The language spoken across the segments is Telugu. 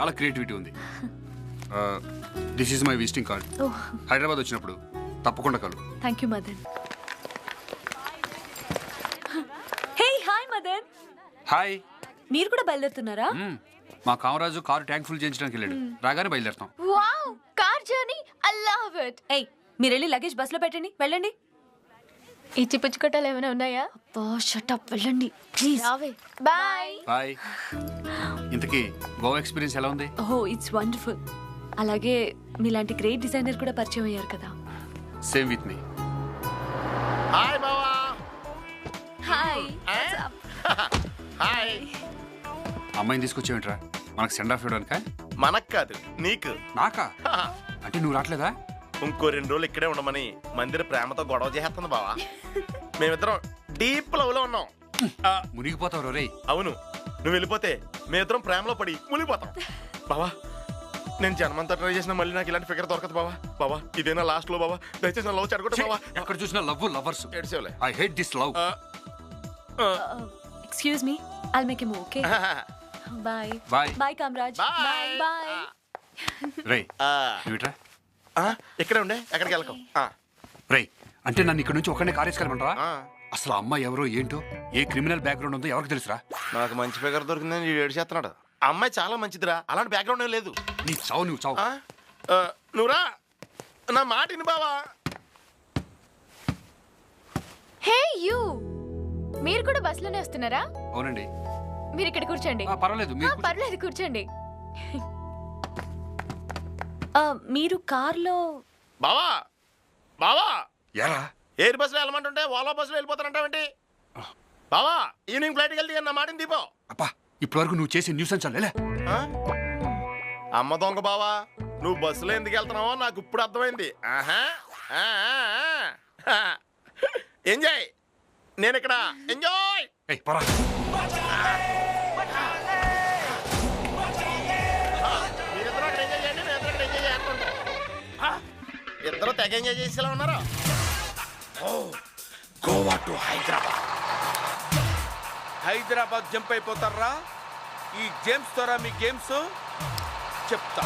చాలా క్రియేటివిటీ ఉంది. This is my visiting card Hyderabad వచ్చినప్పుడు తప్పకుండా కలు. Thank you Madan. Hey hi Madan. Hi మీరు కూడా బయలుదేరుతున్నారా? మ్మ్. మా కామరాజు కారు ట్యాంక్ ఫుల్ చేయించడానికి వెళ్ళాడు. రాగానే బయలుదేరుతాం. Wow car journey I love it ఏయ్ మీరు వెళ్ళి లగేజ్ బస్సులో పెట్టండి వెళ్ళండి. ఇచ్చి పుచ్చుకోటాలు ఏమైనా ఉన్నాయా? అబ్బా షటప్ వెళ్ళండి ప్లీజ్ రావే. బాయ్ హాయ్ ఇంతకీ గోవా ఎక్స్పీరియన్స్ ఎలా ఉంది? ఓహో ఇట్స్ వండర్ఫుల్ అలాగే మీలాంటి గ్రేట్ డిజైనర్ కూడా పరిచయం అయ్యారు కదా. సేమ్ విత్ మీ హాయ్ బావా హాయ్ హాయ్ అమ్మాయిని తీసుకొచ్చేవింట్రా మనకు సెండ్ ఆఫ్ ఇవ్వడానికా? మనకు కాదు నీకు. నాకా? అంటే నువ్వు రావట్లేదా ఇంకో రెండు రోజులు ఇక్కడే ఉండమని మందిర ప్రేమతో గొడవ చేస్తుంది బావా. మేమిద్దరం డీప్ లవ్లో ఉన్నాం. ఆ, మునిగిపోతావు రే అవును నువ్వు వెళ్ళిపోతే మేమిద్దరం ప్రేమలో పడి మునిగిపోతాం. బావా నేను జన్మంతా ట్రై చేసిన మళ్ళీ నాకు ఇలాంటి ఫిగర్ దొరకదు బావా. బావా ఇదేనా లాస్ట్లో బావా? దయచేసి నా లవ్ చెడగొట్టు బావా. ఎక్కడ చూసినా love lovers ఏడ్చేవులే. I hate this love excuse me I'll make em okay bye Bye. Bye Kamaraj Bye. Bye రే ఆ, ఇక్కడే ఉండే? ఎక్కడికి వెళ్ళకు? ఆ, రే అంటే నన్ను ఇక్కడ నుంచి ఒక్కనే కారేసుకెళ్ళమంటావా ఆ. అసలు ఆ అమ్మాయి ఎవరో ఏంటో? ఏ క్రిమినల్ బ్యాక్గ్రౌండ్ ఉందో ఎవరికి తెలుసురా? నాకు మంచి ఫిగర్ దొరికిందని ఏడు చేస్తున్నాడు. అమ్మాయి చాలా మంచిదిరా. అలాంటి బ్యాక్గ్రౌండ్ ఏం లేదు. నీ చావు నువ్వు చావు. నువ్వురా నా మాట విను బావా. Hey you. మీరు కూడా బస్సులోనే వస్తున్నారా? అవునండి. మీరు ఇక్కడ కూర్చోండి. ఆ, పర్వాలేదు. పర్లేదు కూర్చోండి. మీరు కార్లో బావా! బావా! ఎరా? ఎయిర్ బస్సులో వెళ్ళమంటుంటే ఓలా బస్సులో వెళ్ళిపోతానంటావేంటి? బావా ఈవినింగ్ ఫ్లైట్కి వెళ్తే నా మాటని దీపో అబ్బా ఇప్పటి వరకు నువ్వు చేసే న్యూస్ ఆ? అమ్మ దొంగ బావా నువ్వు బస్సులో ఎందుకు వెళ్తున్నావో నాకు ఇప్పుడు అర్థమైంది. ఆహా. ఎంజాయ్! నేను ఇక్కడ ఎంజాయ్! ఏయ్ పరా. ఇద్దరు తెగ ఎంజాయ్ చేసేలా ఉన్నారా? గోవా టు హైదరాబాద్. హైదరాబాద్ జంప్ అయిపోతారా? ఈ గేమ్స్ ద్వారా మీ గేమ్స్ చెప్తా.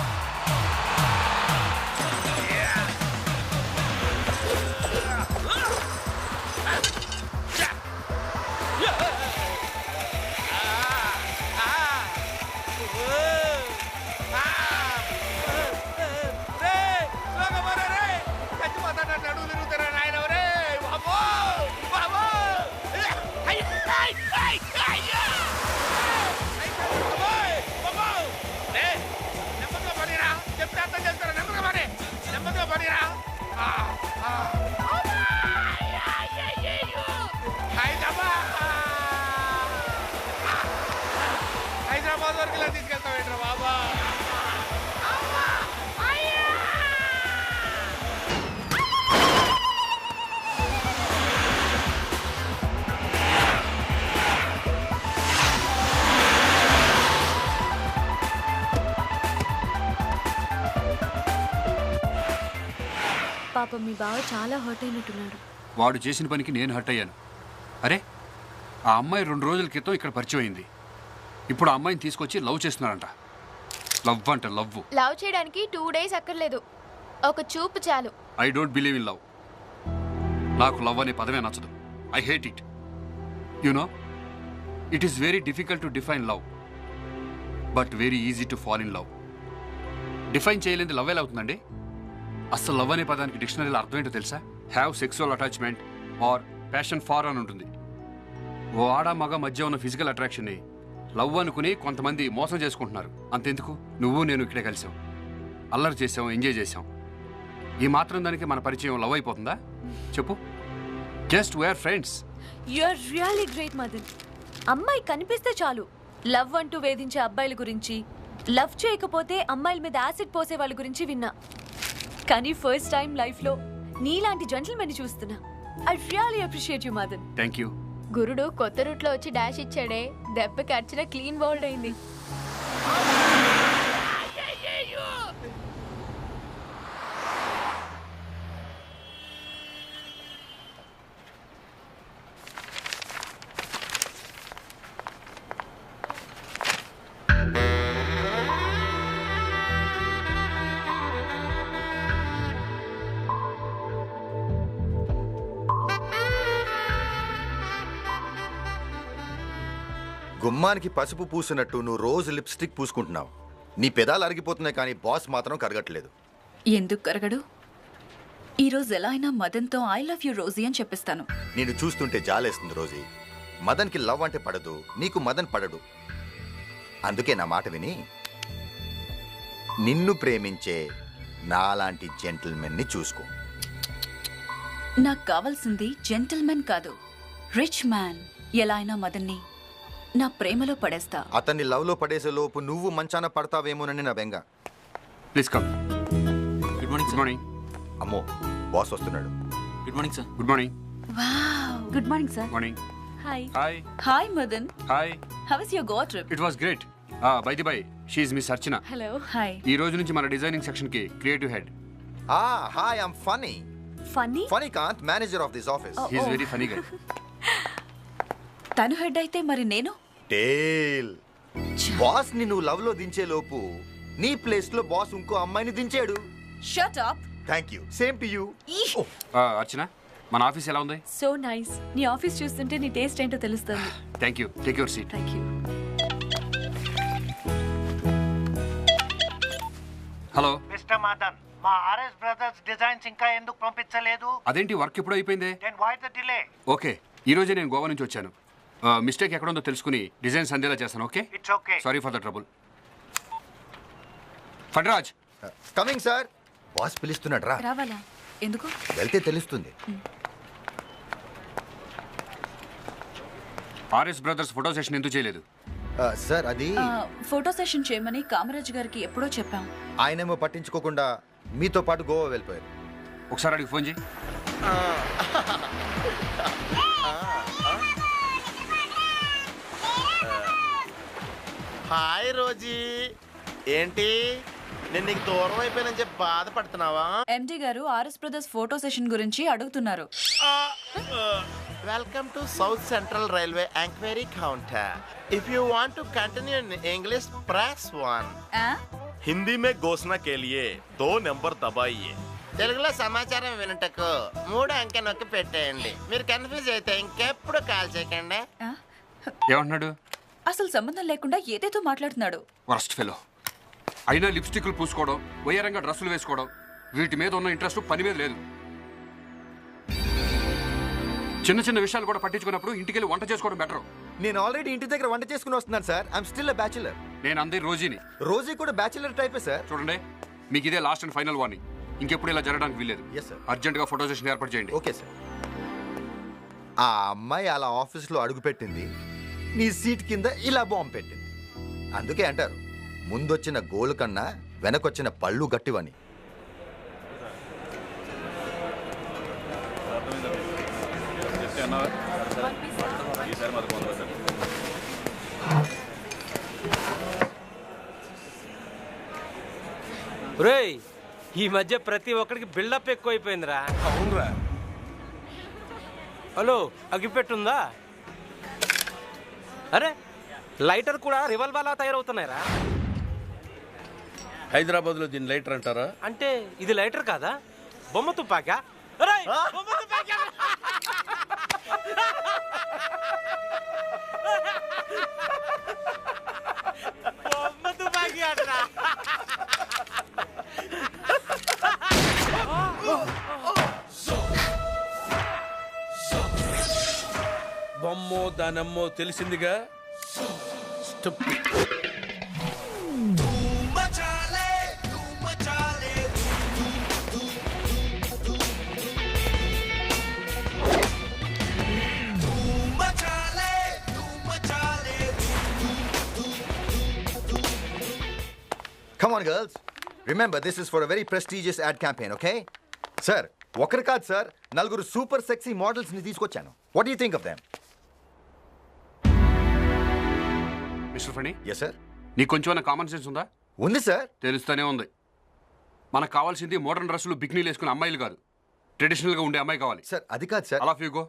పాపం మీ బావ చాలా హర్ట్ అయినట్టున్నాడు. వాడు చేసిన పనికి నేను హర్ట్ అయ్యాను. అరే ఆ అమ్మాయి రెండు రోజుల క్రితం ఇక్కడ పరిచయం అయింది. ఇప్పుడు ఆ అమ్మాయిని తీసుకొచ్చి లవ్ చేస్తున్నారంట లవ్ అంట లవ్. లవ్ చేయడానికి టూ డేస్ అక్కర్లేదు. ఒక చూపు చాలు. I don't believe in love నాకు లవ్ అనే పదమే నచ్చదు. I hate it you know it is very difficult to define love but very easy to fall in love define చేయలేని లవ్ ఎలా అవుతుందండి? అసలు లవ్ అనే పదానికి డిక్షనరీలో అర్థం ఏంటో తెలుసా? Have sexual attachment or passion for అని ఉంటుంది. ఓ ఆడ మగ మధ్య ఉన్న ఫిజికల్ అట్రాక్షన్ని లవ్ అనుకుని కొంతమంది మోసం చేసుకుంటున్నారు. అంతెందుకు? నువ్వు నేను ఇక్కడే కలిసాం. అల్లరి చేసాం ఎంజాయ్ చేసాం. ఈ మాత్రం దానికి మన పరిచయం లవ్ అయిపోతుందా? చెప్పు. Just where friends you're really great Madan అమ్మాయి కనిపిస్తే చాలు. లవ్ అంటూ వేధించే అబ్బాయిల గురించి లవ్ చేయకపోతే అమ్మాయిల మీద యాసిడ్ పోసే వాళ్ళ గురించి విన్నా. కానీ ఫస్ట్ టైం లైఫ్లో నీలాంటి జెంటల్మెన్ చూస్తున్నా. I really appreciate you Madan thank you గురుడు కొత్త రూట్లో వచ్చి డాష్ ఇచ్చాడే. దెబ్బకి అర్చన క్లీన్ బౌల్డ్ అయింది. గుమ్మానికి పసుపు పూసినట్టు నువ్వు రోజు లిప్స్టిక్ పూసుకుంటున్నావు. నీ పెదాలు అరిగిపోతున్నాయి కానీ బాస్ మాత్రం కరగట్లేదు. ఎందుకు కరగడు? ఈరోజు ఎలా అయినా మదన్తో ఐ లవ్ యూ రోజీ అని చెప్పిస్తాను. నేను చూస్తుంటే జాలేస్తుంది రోజీ. మదన్కి లవ్ అంటే పడదు నీకు మదన్ పడడు. అందుకే నా మాట విని నిన్ను ప్రేమించే నాలాంటి జెంటిల్మెన్ని చూసుకో. నాకు కావాల్సింది జెంటిల్మెన్ కాదు రిచ్ మ్యాన్. ఎలా అయినా మదన్ని నా ప్రేమలో పడేస్తా. అతన్ని లవ్లో పడేసే లోపు నువ్వు మంచాన పడతావేమోనని నా బెంగ. Please come good morning good sir morning అమ్మో బాస్ వస్తున్నాడు. Good morning sir good morning good morning sir morning hi hi hi Madan hi how is your go trip it was great by the by she miss Archana hello hi ఈ రోజు నుంచి మన డిజైనింగ్ సెక్షన్కి క్రియేటివ్ హెడ్. ఆ hi I'm Phani funny Phanikanth manager of this office he's very funny guy తను హెడ్ అయితే మరి నేను? టేల్. బాస్ని నువ్వు లవ్లో దించే లోపు నీ ప్లేస్లో బాస్ ఇంకో అమ్మాయిని దించాడు. Shut up thank you same to you Archana మన ఆఫీస్ ఎలా ఉంది? సో నైస్ నీ ఆఫీస్ చూస్తుంటే నీ టేస్ట్ ఏంటో తెలుస్తుంది. Thank you take your seat thank you hello mister Madan మా ఆర్ఎస్ బ్రదర్స్ డిజైన్స్ ఇంకా ఎందుకు పంపించలేదు? అదేంటి వర్క్ ఎప్పుడు అయిపోయిందే? Then why the delay okay ఈ రోజే నేను గోవా నుంచి వచ్చాను. మిస్టేక్ ఎక్కడ ఉందో తెలుసుకుని డిజైన్స్ అందేలా చేస్తాను okay? It's okay sorry for the trouble ఫడ్రాజ్! Coming sir boss పిలుస్తున్నాడు రా. రావాలా? ఎందుకు? వెళ్తే తెలుస్తుంది. ఆర్ఎస్ బ్రదర్స్ ఫోటో సెషన్ ఎందుకు చేయలేదు? సార్ అది ఫోటో సెషన్ చేయమని కామరాజ్ గారికి ఎప్పుడో చెప్పాం. ఆయనేమో పట్టించుకోకుండా మీతో పాటు గోవా వెళ్ళిపోయారు. ఒకసారి అడిగి ఫోన్ చేయి. Hi Rosie. ఏంటి? నేను నీకు దూరం అయిపోయానని చెప్పి బాధపడుతున్నావా? ఎండి గారు ఆర్ఎస్ బ్రదర్స్ ఫోటో సెషన్ గురించి అడుగుతున్నారు. Welcome to South Central Railway enquiry counter if you want to continue in English press one ఆ? హిందీ మే ఘోషణ కే లియే దో నెంబర్ దబాయియే తెలుగులో సమాచారం వినుటకు మూడు అంకె నొక్కి పెట్టేయండి. మీరు కన్ఫ్యూజ్ అయితే ఇంకెప్పుడు కాల్ చేయకండి. ఆ? ఏమంటున్నాడు? అసలు సంబంధం లేకుండా ఏదేదో మాట్లాడుతున్నాడు. వరస్ట్ ఫెలో అయినా లిప్స్టిక్లు పూసుకోవడం వయ్యారంగా డ్రెస్సులు వేసుకోవడం వీటి మీద ఉన్న ఇంట్రెస్ట్ పని మీద లేదు. చిన్న చిన్న విషయాలు కూడా పట్టించుకున్నప్పుడు ఇంటికి వెళ్ళి వంట చేసుకోవడం బెటర్ నేను ఆల్రెడీ ఇంటి దగ్గర వంట చేసుకుని వస్తున్నాను సార్. ఐఎమ్ స్టిల్ బ్యాచులర్ నేను అందరి రోజీని. రోజీ కూడా బ్యాచులర్ టైపే సార్? చూడండి మీకు ఇదే లాస్ట్ అండ్ ఫైనల్ వార్నింగ్ ఇంకెప్పుడు ఇలా జరగడానికి వీల్లేదు. Yes, sir. అర్జెంట్గా ఫోటో సెషన్ ఏర్పాటు చేయండి. ఓకే సార్ ఆ అమ్మాయి అలా ఆఫీస్లో అడుగుపెట్టింది నీ సీట్ కింద ఇలా బాంబు పెట్టింది. అందుకే అంటారు ముందొచ్చిన గోలు కన్నా వెనకొచ్చిన పళ్ళు గట్టివని. రేయ్ ఈ మధ్య ప్రతి ఒక్కడికి బిల్డప్ ఎక్కువైపోయిందిరా. అవునరా. హలో అగిపెట్టుందా అరే లైటర్ కూడా రివాల్వర్లా తయారవుతున్నాయిరా. హైదరాబాద్లో దీని లైటర్ అంటారా? అంటే ఇది లైటర్ కాదా? బొమ్మ తుపాకా? అరేయ్, బొమ్మ తుపాకా! బొమ్మ తుపాకీ అంటరా. దానమ్మో తెలిసిందిగా? Stupid. Come on girls remember this is for very prestigious ad campaign okay sir ఒకరు కాదు సార్ నలుగురు సూపర్ సెక్సీ మోడల్స్ని తీసుకొచ్చాను. What you think of them mister Phani? Yes sir నీకు కొంచెం కామన్ సెన్స్ ఉందా? ఉంది సార్ తెలుస్తూనే ఉంది. మనకు కావాల్సింది మోడర్న్ డ్రెస్సులు బిక్నీలు వేసుకునే అమ్మాయిలు కాదు. ట్రెడిషనల్గా ఉండే అమ్మాయి కావాలి. సార్ అది కాదు సార్ అలా ఫీగో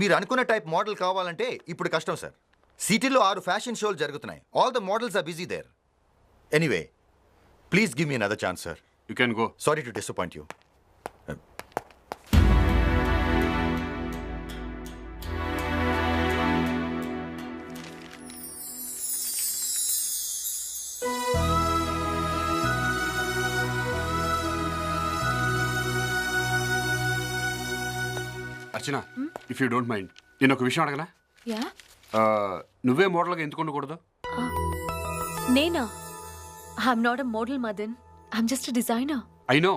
మీరు అనుకున్న టైప్ మోడల్ కావాలంటే ఇప్పుడు కష్టం సార్ సిటీలో ఆరు ఫ్యాషన్ షోలు జరుగుతున్నాయి. All the models are busy there anyway please give me another chance sir you can go sorry to disappoint you Archana if you don't mind నేను ఒక విషయం అడగనా? యా? Uh, నువ్వే మోడల్గా ఎందుకు ఉండకూడదు? నేనా? I'm not a model Madan. I'm just designer అయినో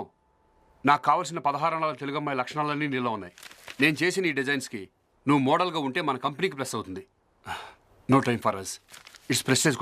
నాకు కావాల్సిన పదహారు నెలల తెలుగు అమ్మాయి లక్షణాలన్నీ నీలో ఉన్నాయి. నేను చేసిన ఈ డిజైన్స్కి నువ్వు మోడల్గా ఉంటే మన కంపెనీకి ప్లస్ అవుతుంది. No time for us it's prestige